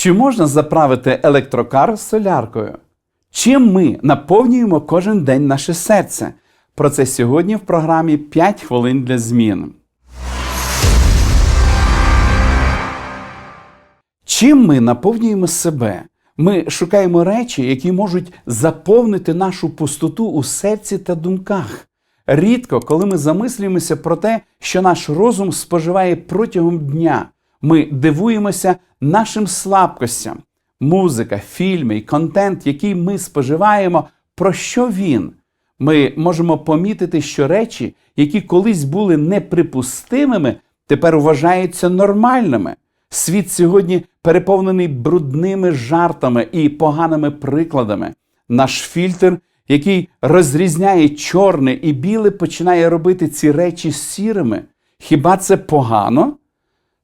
Чи можна заправити електрокар соляркою? Чим ми наповнюємо кожен день наше серце? Про це сьогодні в програмі 5 хвилин для змін. Чим ми наповнюємо себе? Ми шукаємо речі, які можуть заповнити нашу пустоту у серці та думках. Рідко, коли ми замислюємося про те, що наш розум споживає протягом дня, ми дивуємося нашим слабкостям. Музика, фільми і контент, який ми споживаємо, про що він? Ми можемо помітити, що речі, які колись були неприпустимими, тепер вважаються нормальними. Світ сьогодні переповнений брудними жартами і поганими прикладами. Наш фільтр, який розрізняє чорне і біле, починає робити ці речі сірими. Хіба це погано?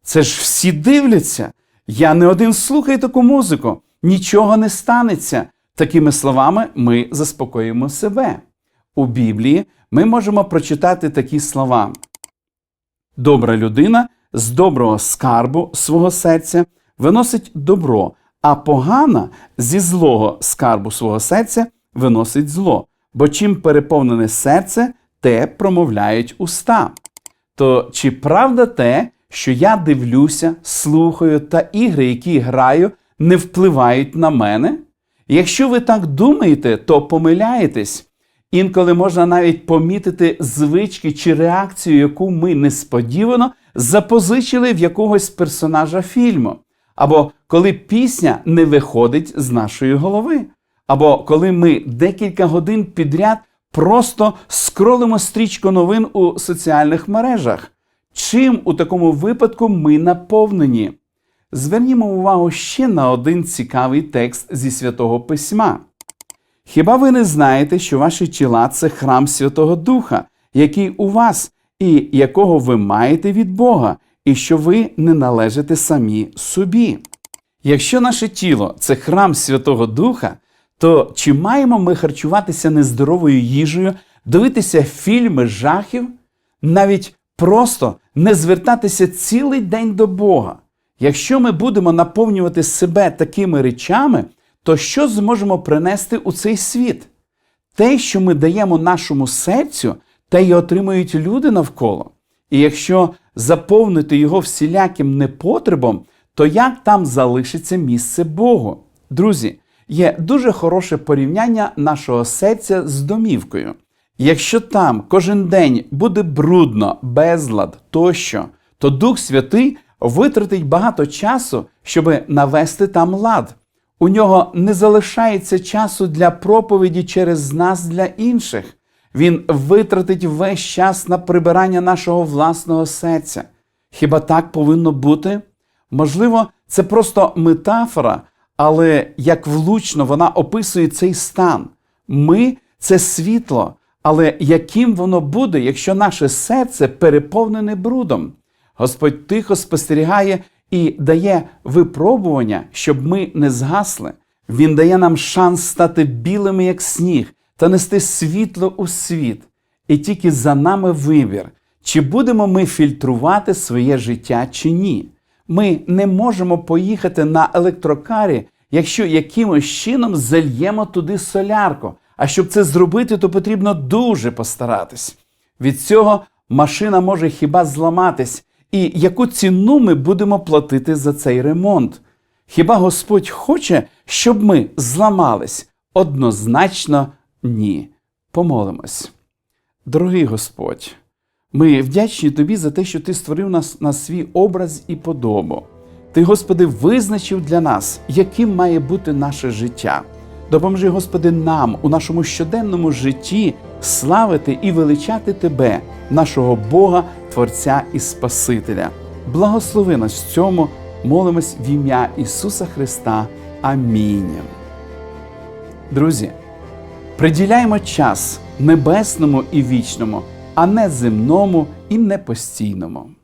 Це ж всі дивляться. Я не один слухаю таку музику, нічого не станеться. Такими словами ми заспокоїмо себе. У Біблії ми можемо прочитати такі слова: Добра людина з доброго скарбу свого серця виносить добро, а погана зі злого скарбу свого серця виносить зло. Бо чим переповнене серце, те промовляють уста. То чи правда те, що я дивлюся, слухаю та ігри, які граю, не впливають на мене? Якщо ви так думаєте, то помиляєтесь. Інколи можна навіть помітити звички чи реакцію, яку ми несподівано запозичили в якогось персонажа фільму, або коли пісня не виходить з нашої голови, або коли ми декілька годин підряд просто скролимо стрічку новин у соціальних мережах. Чим у такому випадку ми наповнені? Звернімо увагу ще на один цікавий текст зі святого письма. Хіба ви не знаєте, що ваші тіла це храм Святого Духа, який у вас, і якого ви маєте від Бога, і що ви не належите самі собі? Якщо наше тіло це храм Святого Духа, то чи маємо ми харчуватися нездоровою їжею, дивитися фільми жахів, навіть просто не звертатися цілий день до Бога? Якщо ми будемо наповнювати себе такими речами, то що зможемо принести у цей світ? Те, що ми даємо нашому серцю, те й отримують люди навколо. І якщо заповнити його всіляким непотребом, то як там залишиться місце Богу? Друзі, є дуже хороше порівняння нашого серця з домівкою. Якщо там кожен день буде брудно, безлад тощо, то Дух Святий витратить багато часу, щоб навести там лад. У нього не залишається часу для проповіді через нас для інших. Він витратить весь час на прибирання нашого власного серця. Хіба так повинно бути? Можливо, це просто метафора, але як влучно вона описує цей стан. Ми це світло, але яким воно буде, якщо наше серце переповнене брудом? Господь тихо спостерігає і дає випробування, щоб ми не згасли. Він дає нам шанс стати білими, як сніг, та нести світло у світ. І тільки за нами вибір, чи будемо ми фільтрувати своє життя чи ні. Ми не можемо поїхати на електрокарі, якщо якимось чином зальємо туди солярку. А щоб це зробити, то потрібно дуже постаратись. Від цього машина може хіба зламатись, і яку ціну ми будемо платити за цей ремонт? Хіба Господь хоче, щоб ми зламались? Однозначно ні. Помолимось. Дорогий Господь, ми вдячні Тобі за те, що Ти створив нас на свій образ і подобу. Ти, Господи, визначив для нас, яким має бути наше життя. Допоможи, Господи, нам у нашому щоденному житті славити і величати Тебе, нашого Бога, Творця і Спасителя. Благослови нас в цьому, молимось в ім'я Ісуса Христа. Амінь. Друзі, приділяємо час небесному і вічному, а не земному і непостійному.